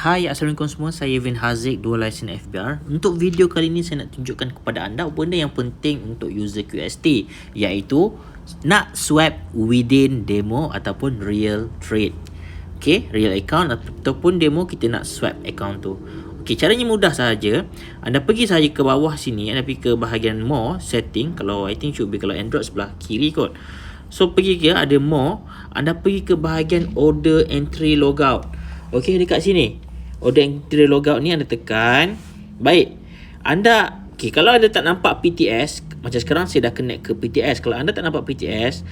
Hai Assalamualaikum semua. Saya Vin Haziq Dua lesen FBR Untuk video kali ini Saya nak tunjukkan kepada anda Benda yang penting Untuk user QST Iaitu Nak swipe Within demo Ataupun real trade. Okay Real account Ataupun demo Kita nak swipe account tu. Okay caranya mudah sahaja. Anda pergi sahaja ke bawah sini Anda pergi ke bahagian more Setting. Kalau I think should be Kalau Android sebelah kiri kot. So pergi ke ada more. Anda pergi ke bahagian Order entry logout. Okey dekat sini. Order entry logout ni anda tekan. Baik. Anda okey kalau anda tak nampak PTS macam sekarang saya dah connect ke PTS. Kalau anda tak nampak PTS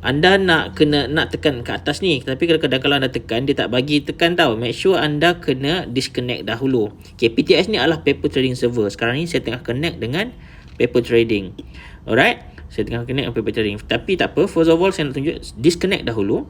anda nak kena nak tekan ke atas ni tapi kadang-kadang kalau anda tekan dia tak bagi tekan tau make sure anda kena disconnect dahulu okay, PTS ni adalah paper trading server sekarang ni saya tengah connect dengan paper trading alright saya tengah connect paper trading tapi tak apa first of all saya nak tunjuk disconnect dahulu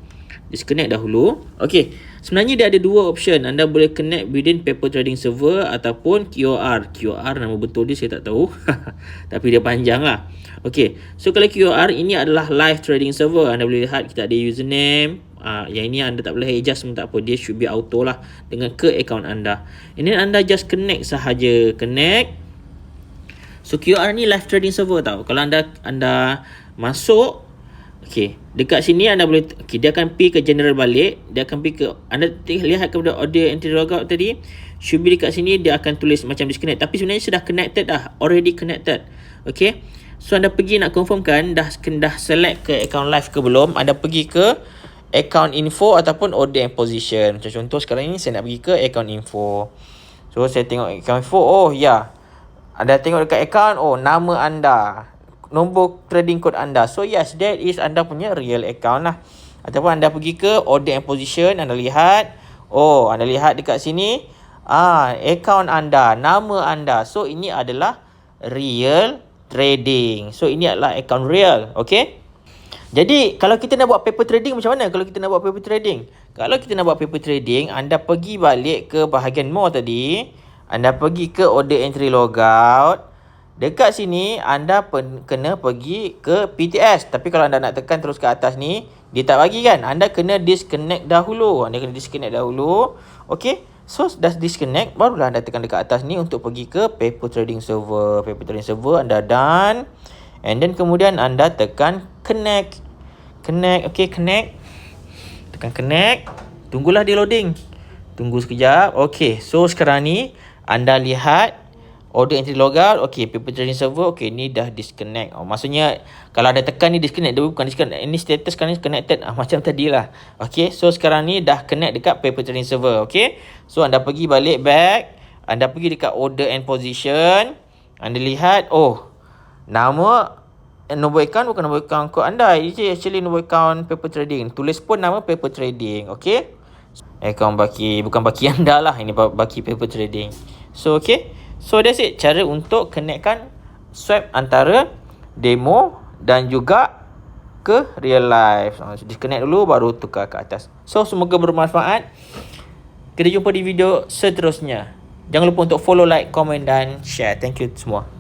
disconnect dahulu. Okey, sebenarnya dia ada dua option. Anda boleh connect within paper trading server ataupun QOR. QOR nama betul dia saya tak tahu. Tapi dia panjang lah. Okey, so kalau QOR ini adalah live trading server. Anda boleh lihat kita ada username. Uh, yang ini anda tak boleh adjust pun tak apa. Dia should be auto lah dengan ke account anda. Ini anda just connect sahaja. Connect. So QOR ni live trading server tau. Kalau anda anda masuk Okey, dekat sini anda boleh okey dia akan pergi ke general balik, dia akan pergi ke anda lihat kepada order entry logout tadi, should be dekat sini dia akan tulis macam disconnect tapi sebenarnya sudah connected dah, already connected. Okey. So anda pergi nak confirmkan dah dah select ke account live ke belum, anda pergi ke account info ataupun order and position. Macam contoh sekarang ini saya nak pergi ke account info. So saya tengok account info, oh ya. Yeah. Anda tengok dekat account, oh nama anda nombor trading code anda. So yes, that is anda punya real account lah. Ataupun anda pergi ke order and position, anda lihat. Oh, anda lihat dekat sini. Ah, account anda, nama anda. So ini adalah real trading. So ini adalah account real. Okay. Jadi kalau kita nak buat paper trading macam mana kalau kita nak buat paper trading? Kalau kita nak buat paper trading, anda pergi balik ke bahagian more tadi. Anda pergi ke order entry logout. Dekat sini anda pen, kena pergi ke PTS. Tapi kalau anda nak tekan terus ke atas ni, dia tak bagi kan? Anda kena disconnect dahulu. Anda kena disconnect dahulu. Okay. So dah disconnect, barulah anda tekan dekat atas ni untuk pergi ke paper trading server. Paper trading server anda done. And then kemudian anda tekan connect. Connect. Okay, connect. Tekan connect. Tunggulah dia loading. Tunggu sekejap. Okay, so sekarang ni anda lihat Order entry logout Okay paper trading server Okay ni dah disconnect. Oh, Maksudnya Kalau ada tekan ni disconnect Dia bukan disconnect. Ini status sekarang ni connected ah, Macam tadi lah Okay so sekarang ni Dah connect dekat paper trading server Okay? So anda pergi balik back Anda pergi dekat order and position Anda lihat Oh Nama eh, Nombor account bukan nombor account kod anda. Ini actually nombor account paper trading. Tulis pun nama paper trading Okay Account baki Bukan baki anda lah Ini baki paper trading So okay So that's it cara untuk connectkan swipe antara demo dan juga ke real life. So, disconnect dulu baru tukar ke atas. So semoga bermanfaat. Kita jumpa di video seterusnya. Jangan lupa untuk follow, like, komen dan share. Thank you semua.